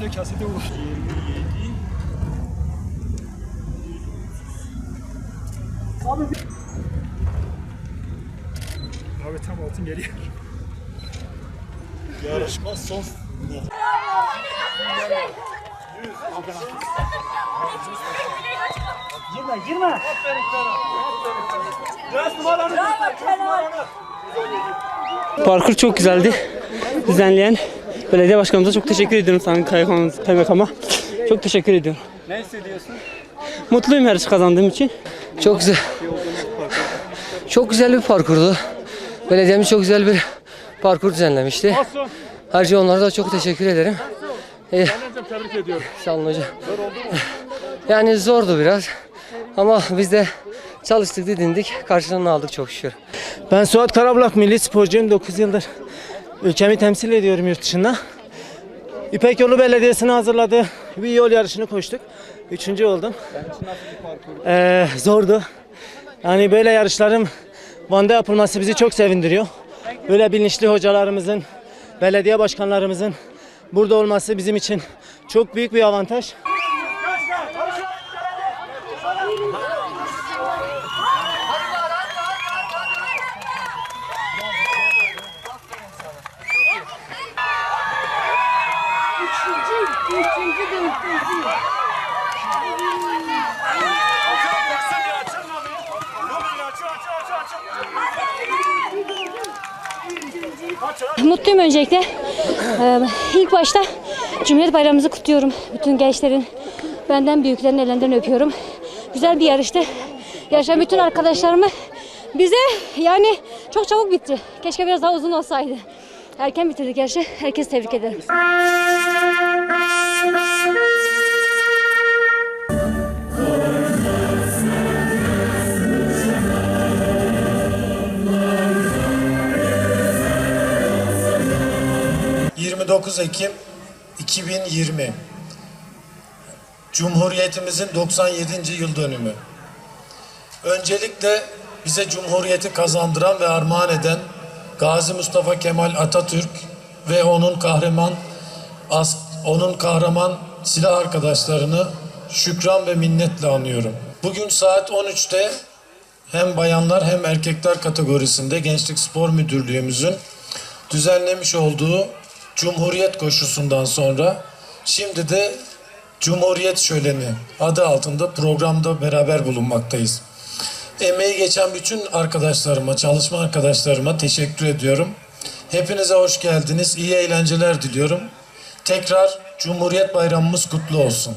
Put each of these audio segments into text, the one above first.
De kasete vur. 27. Abi tam altın geliyor. Yarışma son. Girme girme. Parkur çok güzeldi. Düzenleyen belediye başkanımıza çok teşekkür ediyorum. Sayın Kaymakamımız- Kaymakama. Çok teşekkür ediyorum. Ne hissediyorsun? Mutluyum yarış kazandığım için. Çok güzel. Çok güzel bir parkurdu. Belediyemiz çok güzel bir parkur düzenlemişti. Ayrıca onlara da çok teşekkür ederim. Ee, Tebrik ediyorum. sağ olun hocam. Yani zordu biraz. Ama biz de çalıştık, didindik. Karşılığını aldık çok şükür. Ben Suat Karabulak milli sporcuyum. 9 yıldır ülkemi temsil ediyorum yurt dışında. İpek Yolu Belediyesi'ne hazırladığı bir yol yarışını koştuk. Üçüncü oldum. Ee, zordu. Yani böyle yarışların Van'da yapılması bizi çok sevindiriyor. Böyle bilinçli hocalarımızın, belediye başkanlarımızın burada olması bizim için çok büyük bir avantaj. Mutluyum öncelikle. Ee, ilk başta Cumhuriyet Bayramımızı kutluyorum. Bütün gençlerin, benden büyüklerin ellerinden öpüyorum. Güzel bir yarıştı. Yarışan bütün arkadaşlarımı bize yani çok çabuk bitti. Keşke biraz daha uzun olsaydı. Erken bitirdik yarışı. Herkes tebrik ederim. 29 Ekim 2020 Cumhuriyetimizin 97. yıl dönümü. Öncelikle bize Cumhuriyeti kazandıran ve armağan eden Gazi Mustafa Kemal Atatürk ve onun kahraman onun kahraman silah arkadaşlarını şükran ve minnetle anıyorum. Bugün saat 13'te hem bayanlar hem erkekler kategorisinde Gençlik Spor Müdürlüğümüzün düzenlemiş olduğu Cumhuriyet koşusundan sonra şimdi de Cumhuriyet Şöleni adı altında programda beraber bulunmaktayız. Emeği geçen bütün arkadaşlarıma, çalışma arkadaşlarıma teşekkür ediyorum. Hepinize hoş geldiniz. İyi eğlenceler diliyorum. Tekrar Cumhuriyet Bayramımız kutlu olsun.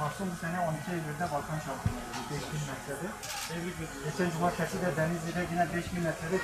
Mahsum bu sene 12 Eylül'de Balkan şampiyonu oldu 5000 metrede. Geçen cumartesi de Denizli'de yine 5000 metrede